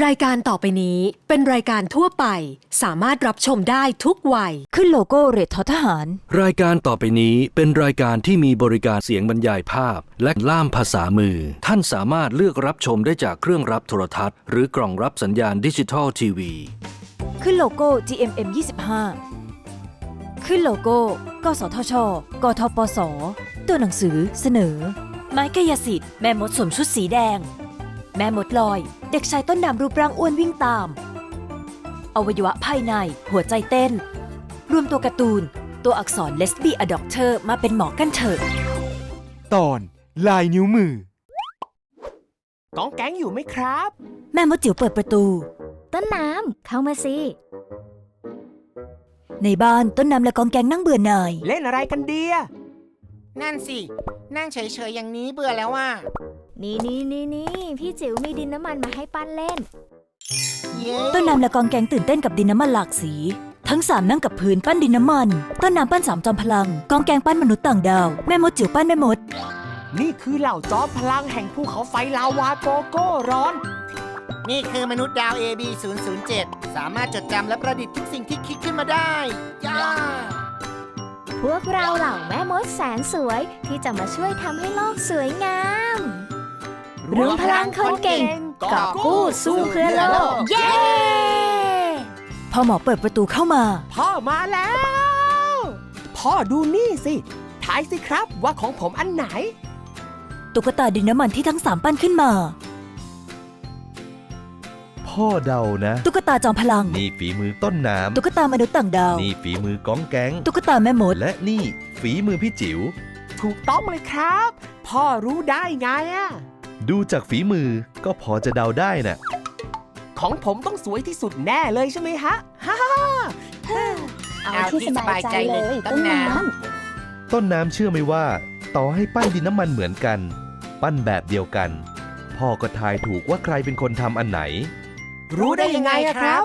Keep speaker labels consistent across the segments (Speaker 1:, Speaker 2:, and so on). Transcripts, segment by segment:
Speaker 1: รายการต่อไปนี้เป็นรายการทั่วไป สามารถรับชมได้ทุกวัย
Speaker 2: ขึ้นโลโก้เรททอทหาร
Speaker 3: รายการต่อไปนี้เป็นรายการที่มีบริการเสียงบรรยายภาพ และล่ามภาษามือ ท่านสามารถเลือกรับชมได้จากเครื่องรับโทรทัศน์ หรือกล่องรับสัญญาณดิจิทัลทีวี
Speaker 2: ขึ้นโลโก้ GMM 25ขึ้นโลโก้ กสทช กทปส ตัวหนังสือเสนอ ไม้กายสิทธิ์แม่มดสวมชุดสีแดงแม่มดลอย เด็กชายต้นน้ำรูปร่างอ้วนวิ่งตาม อวัยวะภายใน หัวใจเต้น รวมตัวการ์ตูน ตัวอักษรเลสบี้อด็อกเตอร์มาเป็นหมอกันเถอะ
Speaker 4: ตอนลายนิ้วมือ ก้องแก๊งอยู่ไหมครับ
Speaker 2: แม่มดจิ๋วเปิดประตู
Speaker 5: ต้นน้ำเข้ามาสิ
Speaker 2: ในบ้านต้นน้ำและกองแกงนั่งเบื่อหน่าย
Speaker 4: เล่นอะไรกันเดีย
Speaker 6: นั่นสิ นั่งเฉยๆอย่างนี้เบื่อแล้วว่า
Speaker 5: นี่นี่นี่นี่พี่จิ๋วมีดินน้ำมันมาให้ปั้นเล่น
Speaker 6: เย้
Speaker 2: ต้นน้ำและกองแกงตื่นเต้นกับดินน้ำมันหลากสี ทั้งสามนั่งกับพื้นปั้นดินน้ำมัน ต้นน้ำปั้นสามจอมพลัง กองแกงปั้นมนุษย์ต่างดาว แม่มดจิ๋วปั้นแม่มด
Speaker 4: นี่คือเหล่าจอมพลังแห่งภูเขาไฟลาวาโกโก้ร้อน
Speaker 6: นี่คือมนุษย์ดาว AB 007สามารถจดจำและประดิษฐ์ทุกสิ่งที่คิดขึ้นมาได้ ย่า
Speaker 5: พวกเราเหล่าแม่มดแสนสวยที่จะมาช่วยทำให้โลกสวยงาม รวมพลังคนเก่งกอบกู้สู้เพื่อโลก เย้
Speaker 2: พอหมอเปิดประตูเข้ามา
Speaker 4: พ่อมาแล้ว พ่อดูนี่สิทายสิครับว่าของผมอันไหน
Speaker 2: ตุ๊กตาดินน้ำมันที่ทั้งสามปั้นขึ้นมา
Speaker 7: พ่อเดานะ
Speaker 2: ตุ๊กตาจอมพลัง
Speaker 7: นี่ฝีมือต้นน้
Speaker 2: ตุ๊กตามนุษย์ต่างดาวำ
Speaker 7: นี่ฝีมือก้องแก๊ง
Speaker 2: ตุ๊กตาแม่มด
Speaker 7: และนี่ฝีมือพี่จิ๋ว
Speaker 4: ถูกต้องเลยครับ พ่อรู้ได้ไงอะ
Speaker 7: ดูจากฝีมือก็พอจะเดาได้น่ะ
Speaker 4: ของผมต้องสวยที่สุดแน่เลยใช่ไหมฮะฮ่าฮ่าฮ่า
Speaker 6: เอาที่สบายใจเลยต้นน้
Speaker 7: ต้นน้ำเชื่อไหมว่า ต่อให้ปั้นดินน้ำมันเหมือนกัน ปั้นแบบเดียวกัน พ่อก็ทายถูกว่าใครเป็นคนทำอันไหน
Speaker 4: รู้ได้ยังไงอะครับ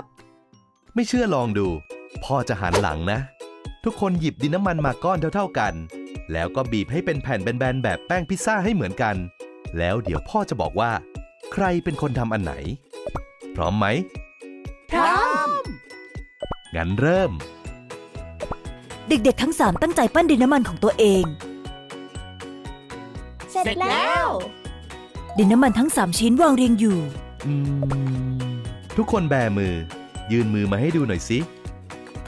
Speaker 7: ไม่เชื่อลองดู พ่อจะหันหลังนะ ทุกคนหยิบดินน้ำมันมาก้อนเท่าๆกัน แล้วก็บีบให้เป็นแผ่นแบนๆแบบแป้งพิซซ่าให้เหมือนกัน แล้วเดี๋ยวพ่อจะบอกว่า ใครเป็นคนทำอันไหน พร้อมไหม
Speaker 4: พร้อม
Speaker 7: งั้นเริ่ม
Speaker 2: เด็กๆทั้งสามตั้งใจปั้นดินน้ำมันของตัวเอง
Speaker 5: เสร็จแล้ว
Speaker 2: ดินน้ำมันทั้งสามชิ้นวางเรียงอยู่
Speaker 7: อืม ทุกคนแบมือ ยืนมือมาให้ดูหน่อยสิ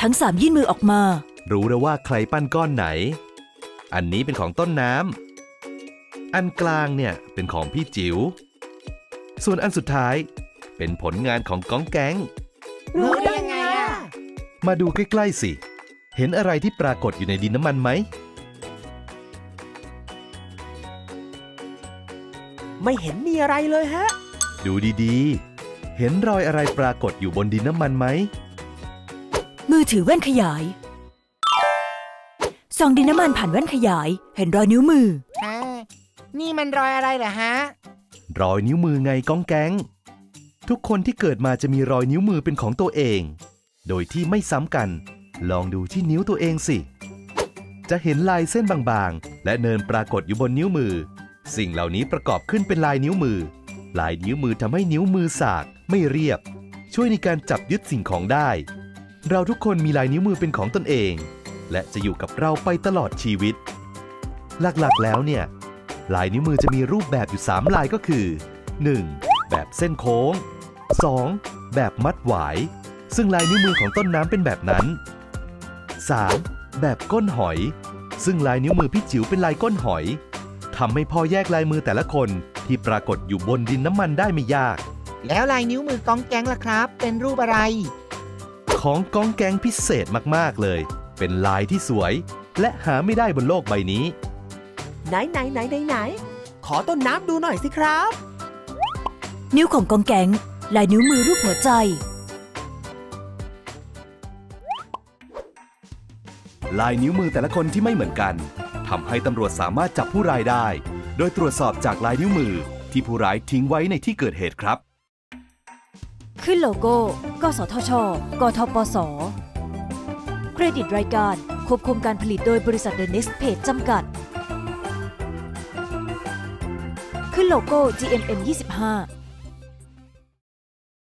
Speaker 2: ทั้งสามยื่นมือออกมา
Speaker 7: รู้แล้วว่าใครปั้นก้อนไหน อันนี้เป็นของต้นน้ำ อันกลางเนี่ยเป็นของพี่จิ๋ว ส่วนอันสุดท้าย เป็นผลงานของก้องแก๊งำ
Speaker 6: รู้ได้ยังไงอะ
Speaker 7: มาดูใกล้ๆสิ เห็นอะไรที่ปรากฏอยู่ในดินน้ำมันไหม
Speaker 4: ไม่เห็นมีอะไรเลยฮะ
Speaker 7: ดูดีๆ เห็นรอยอะไรปรากฏอยู่บนดินน้ำมันไหม
Speaker 2: มือถือแว่นขยาย ส่องดินน้ำมันผ่านแว่นขยาย เห็นรอยนิ้วมือ
Speaker 6: ฮะนี่มันรอยอะไรเหรอฮะ
Speaker 7: รอยนิ้วมือไงก้องแก๊ง ทุกคนที่เกิดมาจะมีรอยนิ้วมือเป็นของตัวเอง โดยที่ไม่ซ้ำกัน ลองดูที่นิ้วตัวเองสิ จะเห็นลายเส้นบางๆ และเนินปรากฏอยู่บนนิ้วมือ สิ่งเหล่านี้ประกอบขึ้นเป็นลายนิ้วมือ ลายนิ้วมือทำให้นิ้วมือสาก ไม่เรียบ ช่วยในการจับยึดสิ่งของได้ เราทุกคนมีลายนิ้วมือเป็นของตนเอง และจะอยู่กับเราไปตลอดชีวิต หลักๆแล้วเนี่ย ลายนิ้วมือจะมีรูปแบบอยู่ 3 ลายก็คือ 1. แบบเส้นโค้ง 2. แบบมัดหวาย ซึ่งลายนิ้วมือของต้นน้ำเป็นแบบนั้น 3. แบบก้นหอย ซึ่งลายนิ้วมือพี่จิ๋วเป็นลายก้นหอยทำให้พ่อแยกลายมือแต่ละคน ที่ปรากฏอยู่บนดินน้ำมันได้ไม่ยาก
Speaker 6: แล้วลายนิ้วมือกองแก๊งล่ะครับ เป็นรูปอะไร
Speaker 7: ของกองแกงพิเศษมากๆเลย เป็นลายที่สวย และหาไม่ได้บนโลกใบนี้
Speaker 4: ไหนไหนไหนไหนไหนขอต้นน้ำดูหน่อยสิครับ
Speaker 2: นิ้วของกองแกงลายนิ้วมือรูปหัวใจ
Speaker 7: ลายนิ้วมือแต่ละคนที่ไม่เหมือนกันทำให้ตำรวจสามารถจับผู้ร้ายได้ โดยตรวจสอบจากลายนิ้วมือ ที่ผู้ร้ายทิ้งไว้ในที่เกิดเหตุครับ
Speaker 2: ขึ้นโลโก้ กสทช กทปส เครดิตรายการ ควบคุมการผลิตโดยบริษัทเดนิสเพจจำกัด ขึ้นโลโก้ GMM 25